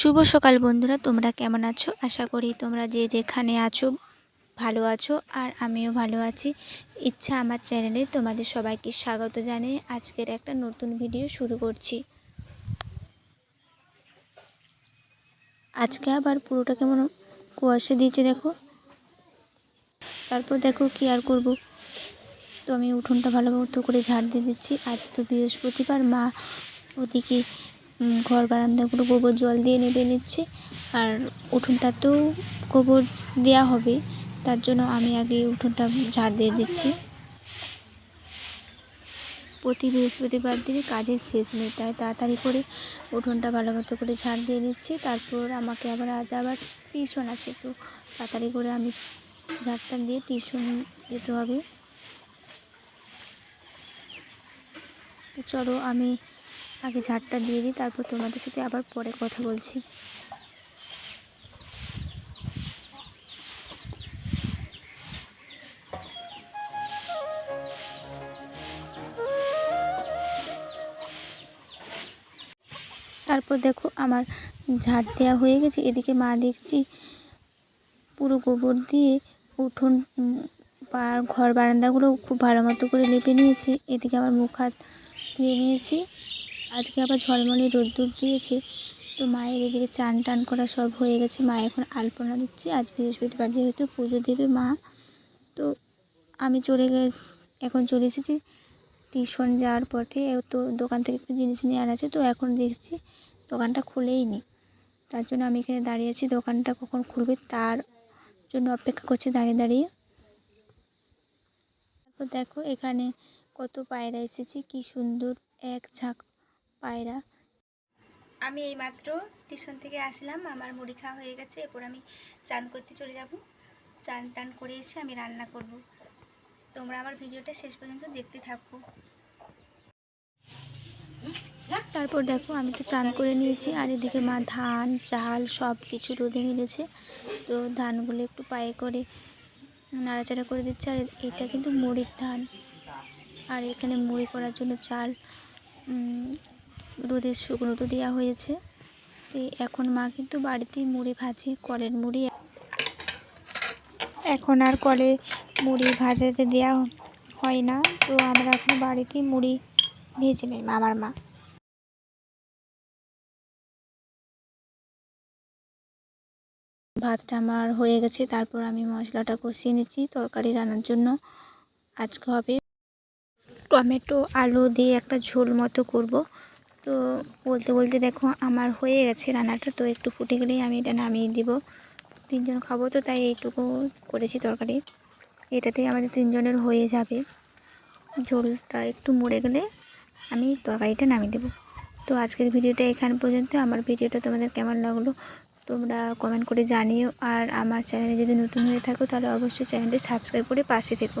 শুভ সকাল বন্ধুরা, তোমরা কেমন আছো? আশা করি তোমরা যে যেখানে আছো ভালো আছো আর আমিও ভালো আছি। ইচ্ছা আমার চ্যানেলে তোমাদের সবাইকে স্বাগত জানিয়ে আজকের একটা নতুন ভিডিও শুরু করছি। আজকে আবার পুরোটা কেমন কুয়াশা দিয়েছে দেখো। তারপর দেখো কি আর করব। তো আমি উঠোনটা ভালো মতো করে ঝাড় দিয়ে দিচ্ছি। আজ তো বৃহস্পতিবার, মা ওদিকে ঘর বারান্দাগুলো গোবর জল দিয়ে নেবে নিচ্ছে। আর উঠোনটাতেও গোবর দেওয়া হবে। তার জন্য আমি আগে উঠোনটা ঝাড় দিয়ে দিচ্ছি। প্রতি বৃহস্পতিবার দিনে কাজের শেষ নেই, তাই তাড়াতাড়ি করে উঠোনটা ভালো মতো করে ঝাড় দিয়ে দিচ্ছি তারপর আমাকে আবার, আজ আবার টিউশন আছে তো তাড়াতাড়ি করে আমি ঝাড়টা দিয়ে টিউশন যেতে হবে। চলো আমি আগে ঝাড়টা দিয়ে দিই, তারপর তোমাদের সাথে আবার পরে কথা বলছি। তারপর দেখো আমার ঝাড় দেওয়া হয়ে গেছে, এদিকে মা দেখছি পুরো গোবর দিয়ে উঠোন ঘর বারান্দাগুলো খুব ভালো মতো করে লেপে নিয়েছি, এদিকে আমার মুখ হাত ধুয়ে নিয়েছি। আজকে আবার ঝলমলে রোদ্দুর দিয়েছে, তো মায়ের এদিকে চান টান করা সব হয়ে গেছে। মা এখন আলপনা দিচ্ছে, আজ বৃহস্পতিবার যেহেতু পুজো দেবে মা, তো আমি চলে গে, এখন চলে এসেছি টিউশন যাওয়ার পথে। তো দোকান থেকে একটু জিনিস আনা আছে তো এখন দেখছি দোকানটা খুলেই নি। তার জন্য আমি এখানে দাঁড়িয়ে আছি, দোকানটা কখন খুলবে তার জন্য অপেক্ষা করছি দাঁড়িয়ে দাঁড়িয়ে। তারপর দেখো এখানে কত পায়রা এসেছে, কি সুন্দর এক ঝাঁক পায়রা। আমি এইমাত্র টিউশন থেকে আসলাম আমার মুড়ি খাওয়া হয়ে গেছে এরপর আমি চান করতে চলে যাব। চান টান করে এসে আমি রান্না করব। তোমরা আমার ভিডিওটা শেষ পর্যন্ত দেখতে থাকো। তারপর দেখো আমি তো চান করে নিয়েছি আর এদিকে মা ধান চাল সব কিছু রোদে মিলেছে। তো ধানগুলো একটু পায়ে করে নাড়াচাড়া করে দিচ্ছে আর এটা কিন্তু মুড়ির ধান। আর এখানে মুড়ি করার জন্য চাল রোদের শুকনো তো দেওয়া হয়েছে। তো এখন মা কিন্তু বাড়িতেই মুড়ি ভাজে, কলের মুড়ি। এখন আর কলে মুড়ি ভাজাতে দেওয়া হয় না, তো আমরা এখন বাড়িতেই মুড়ি ভেজে নিই আমার মা। ভাতটা আমার হয়ে গেছে, তারপর আমি মশলাটা কষিয়ে নিচ্ছি তরকারি রান্নার জন্য। আজকে হবে টমেটো, আলু দিয়ে একটা ঝোল মতো করব। তো বলতে বলতে দেখো আমার হয়ে গেছে রান্নাটা, তো একটু ফুটে গেলেই আমি এটা নামিয়ে দিব। তিনজন খাব তো, তাই এইটুকু করেছি তরকারি। এটাতেই আমাদের তিনজনের হয়ে যাবে। ঝোলটা একটু মরে গেলে আমি তরকারিটা নামিয়ে দেবো। তো আজকের ভিডিওটা এখান পর্যন্ত। আমার ভিডিওটা তোমাদের কেমন লাগল তোমরা কমেন্ট করে জানিও। আর আমার চ্যানেলে যদি নতুন হয়ে থাকো, তাহলে অবশ্যই চ্যানেলটি সাবস্ক্রাইব করে পাশে থেকো।